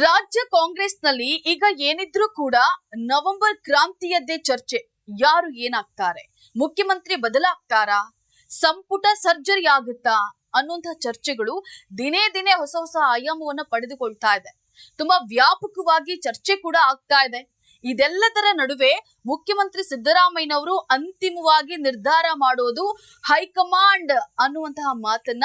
ರಾಜ್ಯ ಕಾಂಗ್ರೆಸ್ನಲ್ಲಿ ಈಗ ಏನಿದ್ರೂ ಕೂಡ ನವೆಂಬರ್ ಕ್ರಾಂತಿಯದ್ದೇ ಚರ್ಚೆ. ಯಾರು ಏನಾಗ್ತಾರೆ? ಮುಖ್ಯಮಂತ್ರಿ ಬದಲಾಗ್ತಾರಾ? ಸಂಪುಟ ಸರ್ಜರಿ ಆಗುತ್ತಾ? ಅನ್ನುವಂತಹ ಚರ್ಚೆಗಳು ದಿನೇ ದಿನೇ ಹೊಸ ಹೊಸ ಆಯಾಮವನ್ನ ಪಡೆದುಕೊಳ್ತಾ ಇದೆ. ತುಂಬಾ ವ್ಯಾಪಕವಾಗಿ ಚರ್ಚೆ ಕೂಡ ಆಗ್ತಾ ಇದೆ. ಇದೆಲ್ಲದರ ನಡುವೆ ಮುಖ್ಯಮಂತ್ರಿ ಸಿದ್ದರಾಮಯ್ಯನವರು ಅಂತಿಮವಾಗಿ ನಿರ್ಧಾರ ಮಾಡೋದು ಹೈಕಮಾಂಡ್ ಅನ್ನುವಂತಹ ಮಾತನ್ನ.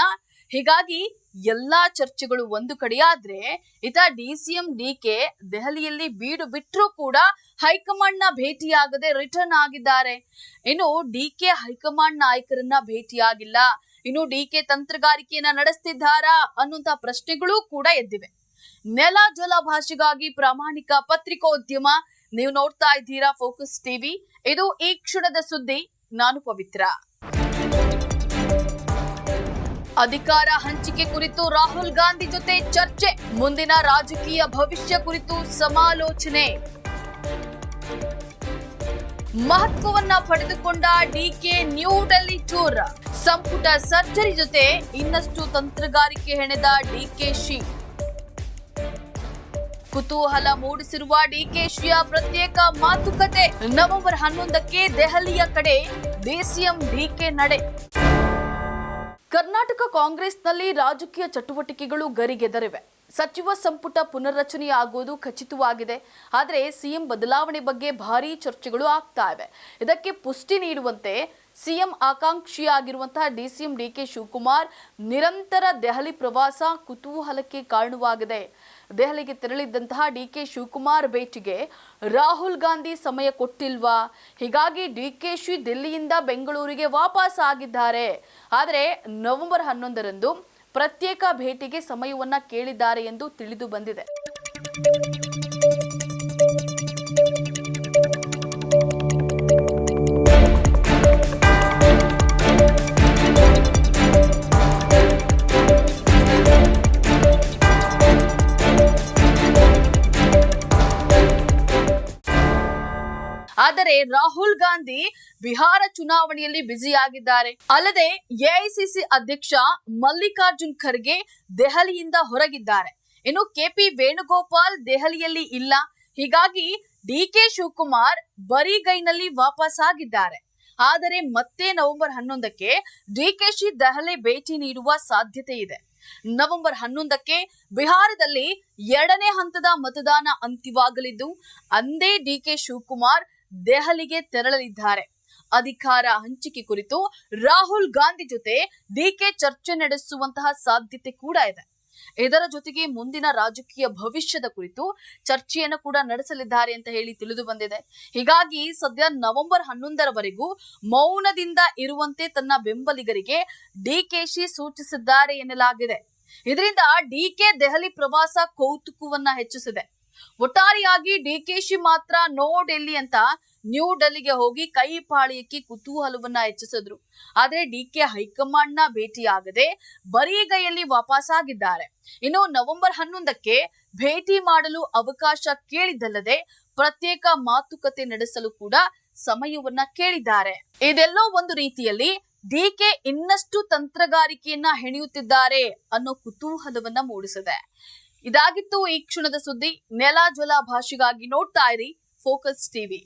ಹೀಗಾಗಿ ಎಲ್ಲಾ ಚರ್ಚೆಗಳು ಒಂದು ಕಡೆಯಾದ್ರೆ ಇತ D C M, D K ದೆಹಲಿಯಲ್ಲಿ ಬೀಡು ಬಿಟ್ಟರೂ ಕೂಡ ಹೈಕಮಾಂಡ್ನ ಭೇಟಿಯಾಗದೆ ರಿಟರ್ನ್ ಆಗಿದ್ದಾರೆ. ಇನ್ನು ಡಿ ಕೆ ಹೈಕಮಾಂಡ್ ನಾಯಕರನ್ನ ಭೇಟಿಯಾಗಿಲ್ಲ. ಇನ್ನು ಡಿ ಕೆ ತಂತ್ರಗಾರಿಕೆಯನ್ನ ನಡೆಸ್ತಿದ್ದಾರಾ ಅನ್ನುವಂತ ಪ್ರಶ್ನೆಗಳು ಕೂಡ ಎದ್ದಿವೆ. ನೆಲ ಜಲ ಭಾಷೆಗಾಗಿ ಪ್ರಾಮಾಣಿಕ ಪತ್ರಿಕೋದ್ಯಮ ನೀವು ನೋಡ್ತಾ ಇದ್ದೀರಾ ಫೋಕಸ್ ಟಿವಿ. ಇದು ಈ ಕ್ಷಣದ ಸುದ್ದಿ. ನಾನು ಪವಿತ್ರ. ಅಧಿಕಾರ ಹಂಚಿಕೆ ಕುರಿತು ರಾಹುಲ್ ಗಾಂಧಿ ಜೊತೆ ಚರ್ಚೆ. ಮುಂದಿನ ರಾಜಕೀಯ ಭವಿಷ್ಯ ಕುರಿತು ಸಮಾಲೋಚನೆ. ಮಹತ್ವವನ್ನ ಪಡೆದುಕೊಂಡ D K New Delhi tour ಸಂಪುಟ ಸರ್ಜರಿ ಜೊತೆ ಇನ್ನಷ್ಟು ತಂತ್ರಗಾರಿಕೆ ಹೆಣೆದ ಡಿಕೆಶಿ ಕುತೂಹಲ ಮೂಡಿಸಿರುವ ಡಿಕೆಶಿಯ ಪ್ರತ್ಯೇಕ ಮಾತುಕತೆ ನವೆಂಬರ್ ಹನ್ನೊಂದಕ್ಕೆ ದೆಹಲಿಯ ಕಡೆ ಡಿಸಿಎಂ ಡಿಕೆ ನಡೆ. ಕರ್ನಾಟಕ ಕಾಂಗ್ರೆಸ್ನಲ್ಲಿ ರಾಜಕೀಯ ಚಟುವಟಿಕೆಗಳು ಗರಿಗೆದರಿವೆ. ಸಚಿವ ಸಂಪುಟ ಪುನರ್ರಚನೆಯಾಗುವುದು ಖಚಿತವಾಗಿದೆ. ಆದರೆ ಸಿಎಂ ಬದಲಾವಣೆ ಬಗ್ಗೆ ಭಾರೀ ಚರ್ಚೆಗಳು ಆಗ್ತಾ ಇವೆ. ಇದಕ್ಕೆ ಪುಷ್ಟಿ ನೀಡುವಂತೆ CM ಆಕಾಂಕ್ಷಿಯಾಗಿರುವಂತಹ D C M D K Shivakumar ನಿರಂತರ ದೆಹಲಿ ಪ್ರವಾಸ ಕುತೂಹಲಕ್ಕೆ ಕಾರಣವಾಗಿದೆ. ದೆಹಲಿಗೆ ತೆರಳಿದ್ದಂತಹ ಡಿ ಕೆ ಶಿವಕುಮಾರ್ ಭೇಟಿಗೆ ರಾಹುಲ್ ಗಾಂಧಿ ಸಮಯ ಕೊಟ್ಟಿಲ್ವಾ? ಹೀಗಾಗಿ ಡಿ ಕೆ ಶಿ ದಿಲ್ಲಿಯಿಂದ ಬೆಂಗಳೂರಿಗೆ ವಾಪಸ್ ಆಗಿದ್ದಾರೆ. ಆದರೆ ನವೆಂಬರ್ ಹನ್ನೊಂದರಂದು ಪ್ರತ್ಯೇಕ ಭೇಟಿಗೆ ಸಮಯವನ್ನ ಕೇಳಿದ್ದಾರೆ ಎಂದು ತಿಳಿದು ಬಂದಿದೆ. ಆದರೆ ರಾಹುಲ್ ಗಾಂಧಿ ಬಿಹಾರ ಚುನಾವಣೆಯಲ್ಲಿ ಬ್ಯುಸಿಯಾಗಿದ್ದಾರೆ. ಅಲ್ಲದೆ ಎಐಸಿಸಿ ಅಧ್ಯಕ್ಷ ಮಲ್ಲಿಕಾರ್ಜುನ್ ಖರ್ಗೆ ದೆಹಲಿಯಿಂದ ಹೊರಗಿದ್ದಾರೆ. ಇನ್ನು ಕೆಪಿ ವೇಣುಗೋಪಾಲ್ ದೆಹಲಿಯಲ್ಲಿ ಇಲ್ಲ. ಹೀಗಾಗಿ ಡಿಕೆ ಶಿವಕುಮಾರ್ ಬರಿಗೈನಲ್ಲಿ ವಾಪಸ್ ಆಗಿದ್ದಾರೆ ಆದರೆ ಮತ್ತೆ ನವೆಂಬರ್ ಹನ್ನೊಂದಕ್ಕೆ ಡಿಕೆಶಿ ದೆಹಲಿ ಭೇಟಿ ನೀಡುವ ಸಾಧ್ಯತೆ ಇದೆ. ನವೆಂಬರ್ ಹನ್ನೊಂದಕ್ಕೆ ಬಿಹಾರದಲ್ಲಿ ಎರಡನೇ ಹಂತದ ಮತದಾನ ಅಂತ್ಯವಾಗಲಿದ್ದು, ಅಂದೇ ಡಿಕೆ ಶಿವಕುಮಾರ್ ದೆಹಲಿಗೆ ತೆರಳಲಿದ್ದಾರೆ. ಅಧಿಕಾರ ಹಂಚಿಕೆ ಕುರಿತು ರಾಹುಲ್ ಗಾಂಧಿ ಜೊತೆ ಡಿಕೆ ಚರ್ಚೆ ನಡೆಸುವಂತಹ ಸಾಧ್ಯತೆ ಕೂಡ ಇದೆ. ಇದರ ಜೊತೆಗೆ ಮುಂದಿನ ರಾಜಕೀಯ ಭವಿಷ್ಯದ ಕುರಿತು ಚರ್ಚೆಯನ್ನು ಕೂಡ ನಡೆಸಲಿದ್ದಾರೆ ಅಂತ ಹೇಳಿ ತಿಳಿದು ಬಂದಿದೆ. ಹೀಗಾಗಿ ಸದ್ಯ ನವೆಂಬರ್ ಹನ್ನೊಂದರವರೆಗೂ ಮೌನದಿಂದ ಇರುವಂತೆ ತನ್ನ ಬೆಂಬಲಿಗರಿಗೆ ಡಿಕೆಶಿ ಸೂಚಿಸಿದ್ದಾರೆ ಎನ್ನಲಾಗಿದೆ. ಇದರಿಂದ ಡಿಕೆ ದೆಹಲಿ ಪ್ರವಾಸ ಕೌತುಕವನ್ನ ಹೆಚ್ಚಿಸಿದೆ. ಒಟ್ಟಾರೆಯಾಗಿ ಡಿಕೆಶಿ ಮಾತ್ರ ನೋ ಡೆಲ್ಲಿ ಅಂತ ನ್ಯೂ ಡೆಲ್ಲಿಗೆ ಹೋಗಿ ಕೈ ಪಾಳ್ಯಕ್ಕೆ ಕುತೂಹಲವನ್ನ ಹೆಚ್ಚಿಸಿದ್ರು. ಆದ್ರೆ ಡಿಕೆ ಹೈಕಮಾಂಡ್ನ ಭೇಟಿಯಾಗದೆ ಬರೀಗೈಯಲ್ಲಿ ವಾಪಸ್ಸಾಗಿದ್ದಾರೆ ಇನ್ನು ನವೆಂಬರ್ ಹನ್ನೊಂದಕ್ಕೆ ಭೇಟಿ ಮಾಡಲು ಅವಕಾಶ ಕೇಳಿದ್ದಲ್ಲದೆ ಪ್ರತ್ಯೇಕ ಮಾತುಕತೆ ನಡೆಸಲು ಕೂಡ ಸಮಯವನ್ನ ಕೇಳಿದ್ದಾರೆ. ಇದೆಲ್ಲೋ ಒಂದು ರೀತಿಯಲ್ಲಿ ಡಿಕೆ ಇನ್ನಷ್ಟು ತಂತ್ರಗಾರಿಕೆಯನ್ನ ಹೆಣೆಯುತ್ತಿದ್ದಾರೆ ಅನ್ನೋ ಕುತೂಹಲವನ್ನ ಮೂಡಿಸಿದೆ. ಇದಾಗಿತ್ತು ಈ ಕ್ಷಣದ ಸುದ್ದಿ. ನೆಲ ಜಲ ಭಾಷೆಗಾಗಿ ನೋಡ್ತಾ ಇರಿ ಫೋಕಸ್ ಟಿವಿ.